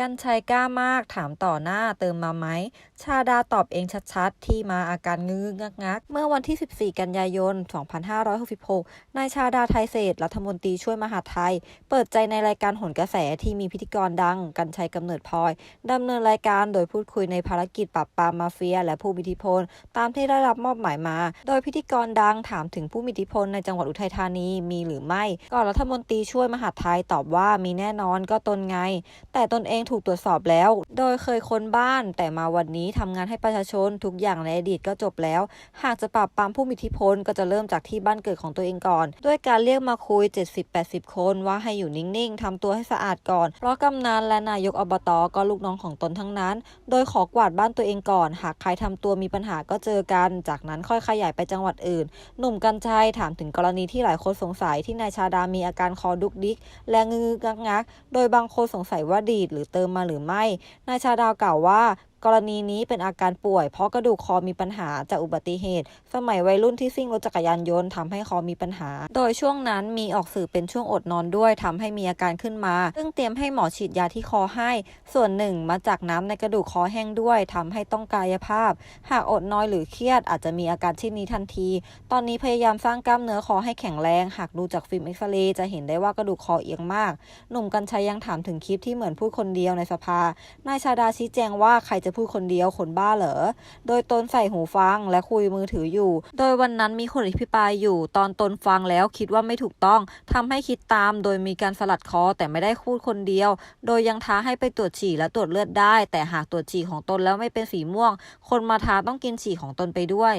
กันชัยกล้ามากถามต่อหน้าเติมมาไหม ชาดาตอบเองชัดๆ ที่มาอาการงึกงักงัก เมื่อวันที่ 14 กันยายน 2566 นายชาดาไทยเศษรัฐมนตรีช่วยมหาดไทย เปิดใจในรายการหนกระแสที่มีพิธีกรดัง กันชัยกำเนิดพลอยดำเนินรายการโดยพูดคุยในภารกิจปราบปรามมาเฟีย และผู้มีอิทธิพล ตามที่ได้รับมอบหมายมา โดยพิธีกรดังถามถึงผู้มีอิทธิพลในจังหวัดอุทัยธานีมีหรือไม่ก่อนรัฐมนตรีช่วยมหาดไทยตอบว่ามีแน่นอนก็ตนไง แต่ตนเองถูกตรวจสอบแล้ว โดยเคยค้นบ้าน แต่มาวันนี้ทำงานให้ประชาชนทุกอย่างในอดีตก็จบแล้ว หากจะปราบปรามผู้มีอิทธิพลก็จะเริ่มจากที่บ้านเกิดของตัวเองก่อน ด้วยการเรียกมาคุย 70-80 คนว่าให้อยู่นิ่งๆทำตัวให้สะอาดก่อน เพราะกำนันและนายกอบตก็ลูกน้องของตนทั้งนั้น โดยขอกวาดบ้านตัวเองก่อน หากใครทำตัวมีปัญหาก็เจอกัน จากนั้นค่อยขยายไปจังหวัดอื่น หนุ่มกัญชัยถามถึงกรณีที่หลายคนสงสัยที่นายชาดามีอาการคอดุกดิก และงึกงักงัก โดยบางคนสงสัยว่าดีดหรือเติมมาหรือไม่ นายชาดาวกล่าวว่า กรณีนี้เป็นอาการป่วย เพราะกระดูกคอมีปัญหาจากอุบัติเหตุ สมัยวัยรุ่นที่ซิ่งรถจักรยานยนต์ทำให้คอมีปัญหา โดยช่วงนั้นมีออกสื่อเป็นช่วงอดนอนด้วยทำให้มีอาการขึ้นมา ซึ่งเตรียมให้หมอฉีดยาที่คอให้ ส่วนหนึ่งมาจากน้ำในกระดูกคอแห้งด้วยทำให้ต้องกายภาพ หากอดนอนหรือเครียดอาจจะมีอาการเช่นนี้ทันที ตอนนี้พยายามสร้างกล้ามเนื้อคอให้แข็งแรง หากดูจากฟิล์มเอ็กซเรย์จะเห็นได้ว่ากระดูกคอเอียงมาก หนุ่มกัญชัยยังถามถึงคลิปที่เหมือนพูดคนเดียวในสภานายชาดาชี้แจงว่าใครจะพูดคนเดียวคนบ้าเหรอ โดยตนใส่หูฟังและคุยมือถืออยู่ โดยวันนั้นมีคนอภิปรายอยู่ ตอนตนฟังแล้วคิดว่าไม่ถูกต้องทำให้คิดตาม โดยมีการสลัดคอแต่ไม่ได้พูดคนเดียว โดยยังท้าให้ไปตรวจฉี่และตรวจเลือดได้ แต่หากตรวจฉี่ของตนแล้วไม่เป็นสีม่วง คนมาท้าต้องกินฉี่ของตนไปด้วย